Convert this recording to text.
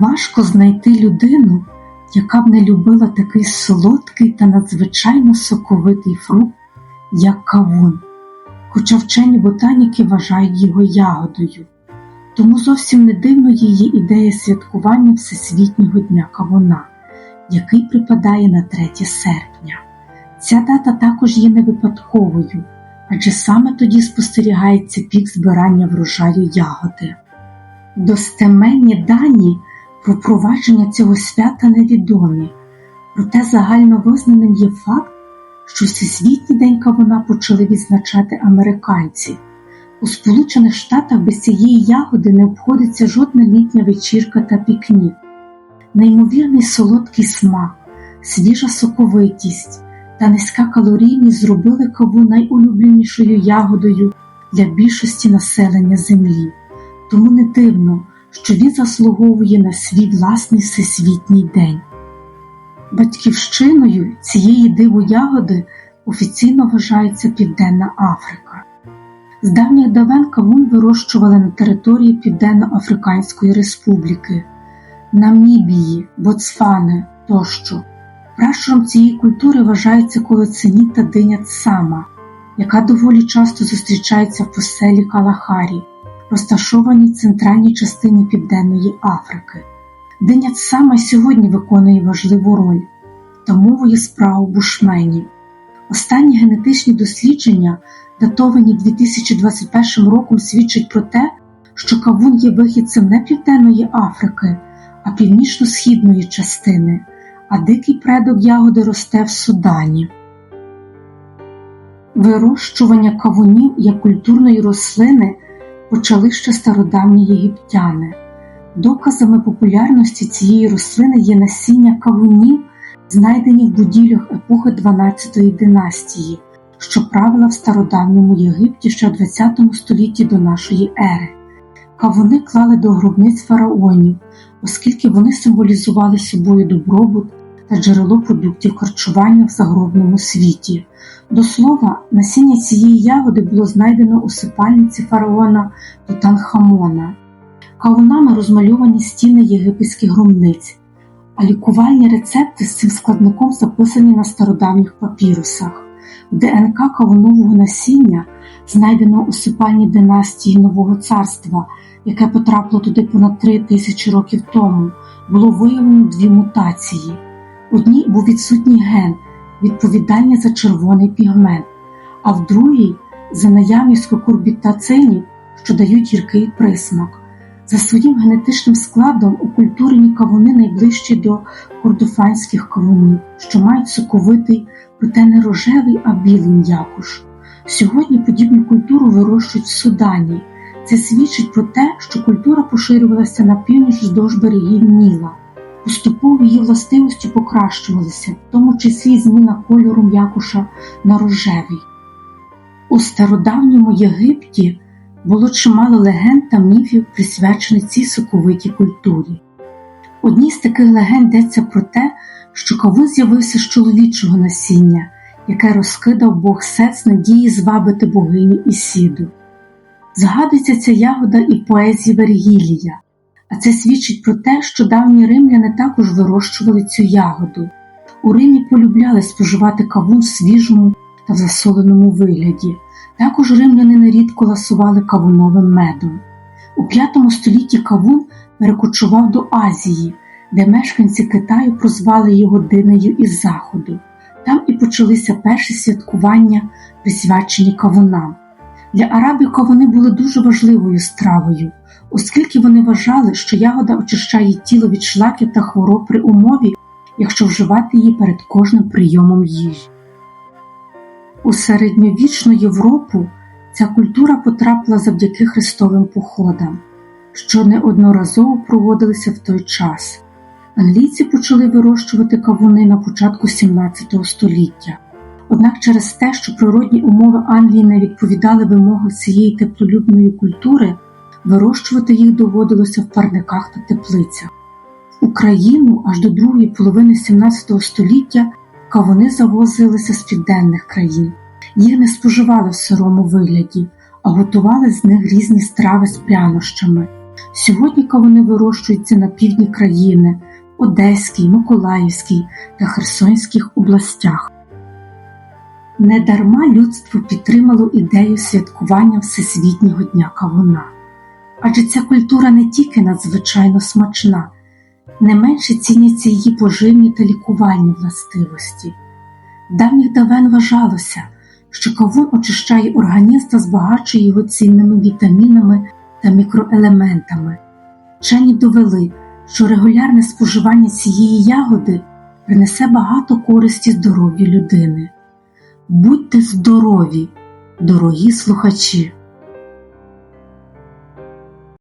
Важко знайти людину, яка б не любила такий солодкий та надзвичайно соковитий фрукт, як кавун, хоча вчені ботаніки вважають його ягодою, тому зовсім не дивно її ідея святкування Всесвітнього дня кавуна, який припадає на 3 серпня. Ця дата також є не випадковою, адже саме тоді спостерігається пік збирання врожаю ягоди. Достеменні дані впровадження цього свята невідомі, проте загально визнаним є факт, що Всесвітній день кавуна почали відзначати американці. У Сполучених Штатах без цієї ягоди не обходиться жодна літня вечірка та пікнік. Неймовірний солодкий смак, свіжа соковитість та низька калорійність зробили каву найулюбленішою ягодою для більшості населення Землі. Тому не дивно, що він заслуговує на свій власний всесвітній день. Батьківщиною цієї дивоягоди офіційно вважається Південна Африка. З давніх давен кавун вирощували на території Південно-Африканської Республіки, Намібії, Боцфани тощо. Пращуром цієї культури вважається колоценіт та диня цама, яка доволі часто зустрічається в поселі Калахарі розташованій в центральній частині Південної Африки. Диня саме сьогодні виконує важливу роль та мовою справу бушменів. Останні генетичні дослідження, датовані 2021 роком, свідчать про те, що кавун є вихідцем не Південної Африки, а північно-східної частини, а дикий предок ягоди росте в Судані. Вирощування кавунів як культурної рослини почали ще стародавні єгиптяни. Доказами популярності цієї рослини є насіння кавунів, знайдені в будівлях епохи 12 династії, що правила в стародавньому Єгипті ще в 20 столітті до нашої ери. Кавуни клали до гробниць фараонів, оскільки вони символізували собою добробут та джерело продуктів харчування в загробному світі. До слова, насіння цієї ягоди було знайдено у сипальниці фараона Тутанхамона. Кавунами розмальовані стіни єгипетських громниць, а лікувальні рецепти з цим складником записані на стародавніх папірусах. ДНК кавунового насіння, знайденого у сипальні династії Нового царства, яке потрапило туди понад три тисячі років тому, було виявлено дві мутації. Одній був відсутній ген, відповідальний за червоний пігмент, а в другій за наявність кукурбітацинів, що дають гіркий присмак. За своїм генетичним складом укультурені кавуни найближчі до кордофанських кавунів, що мають соковитий, проте не рожевий, а білий м'якуш. Сьогодні подібну культуру вирощують в Судані. Це свідчить про те, що культура поширювалася на північ вздовж берегів Ніла. Поступово її властивості покращувалися, в тому числі зміна кольору м'якуша на рожевий. У стародавньому Єгипті було чимало легенд та міфів, присвячених цій соковитій культурі. Одній з таких легенд йдеться про те, що кавун з'явився з чоловічого насіння, яке розкидав Бог Сет надії звабити богиню Ісіду. Згадується ця ягода і поезії Вергілія, а це свідчить про те, що давні римляни також вирощували цю ягоду. У Римі полюбляли споживати кавун в свіжому та в засоленому вигляді. Також римляни нерідко ласували кавуновим медом. У V столітті кавун перекочував до Азії, де мешканці Китаю прозвали його динею із заходу. Там і почалися перші святкування, присвячені кавунам. Для арабів кавуни були дуже важливою стравою, оскільки вони вважали, що ягода очищає тіло від шлаків та хвороб при умові, якщо вживати її перед кожним прийомом їжі. У середньовічну Європу ця культура потрапила завдяки хрестовим походам, що неодноразово проводилися в той час. Англійці почали вирощувати кавуни на початку 17 століття. Однак через те, що природні умови Англії не відповідали вимогам цієї теплолюбної культури, вирощувати їх доводилося в парниках та теплицях. Україну аж до другої половини 17 століття кавуни завозилися з південних країн. Їх не споживали в сирому вигляді, а готували з них різні страви з прянощами. Сьогодні кавуни вирощуються на півдні країни, Одеській, Миколаївській та Херсонських областях. Недарма людство підтримало ідею святкування Всесвітнього дня кавуна. Адже ця культура не тільки надзвичайно смачна, не менше ціняться її поживні та лікувальні властивості. Давніх давен вважалося, що кавун очищає організм та збагачує його цінними вітамінами та мікроелементами. Вчені довели, що регулярне споживання цієї ягоди принесе багато користі здоров'ю людини. Будьте здорові, дорогі слухачі!